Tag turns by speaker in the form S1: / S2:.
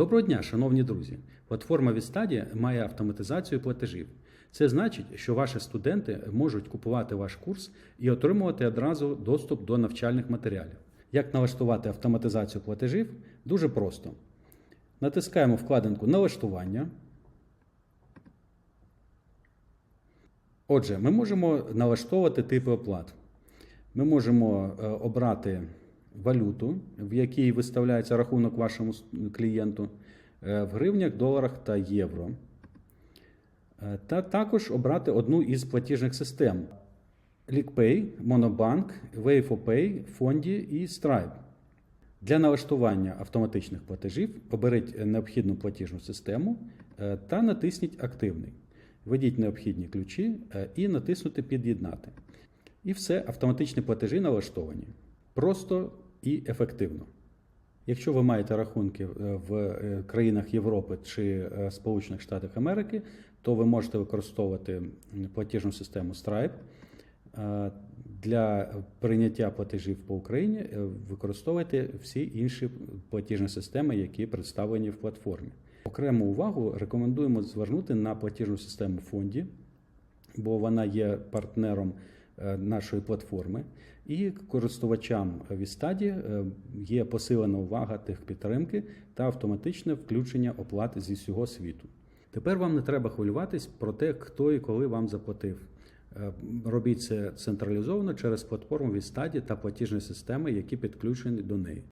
S1: Доброго дня, шановні друзі! Платформа Вістаді має автоматизацію платежів. Це значить, що ваші студенти можуть купувати ваш курс і отримувати одразу доступ до навчальних матеріалів. Як налаштувати автоматизацію платежів? Дуже просто. Натискаємо вкладинку Налаштування. Отже, ми можемо налаштовувати типи оплат. Ми можемо е, обрати валюту, в якій виставляється рахунок вашому клієнту, е, в гривнях, доларах та євро. Е, Та також обрати одну із платіжних систем: LickPay, Monobank, WaveOpay, Фонді і Stripe. Для налаштування автоматичних платежів оберіть необхідну платіжну систему е, та натисніть Активний. Введіть необхідні ключі і натиснути Під'єднати. І все, автоматичні платежі налаштовані. Просто і ефективно. Якщо ви маєте рахунки е, в е, країнах Європи чи е, Сполучених Штатах Америки, то ви можете використовувати платіжну систему Stripe. Для прийняття платежів по Україні використовуйте всі інші платіжні системи, які представлені в платформі. Окрему увагу рекомендуємо звернути на платіжну систему фонді, бо вона є партнером нашої платформи. І користувачам Вістаді е, є посилена увага техпідтримки та автоматичне включення оплат зі всього світу. Тепер вам не треба хвилюватись про те, хто і коли вам заплатив. Е, Робіть це централізовано через платформу Вістаді та платіжні системи, які підключені до неї.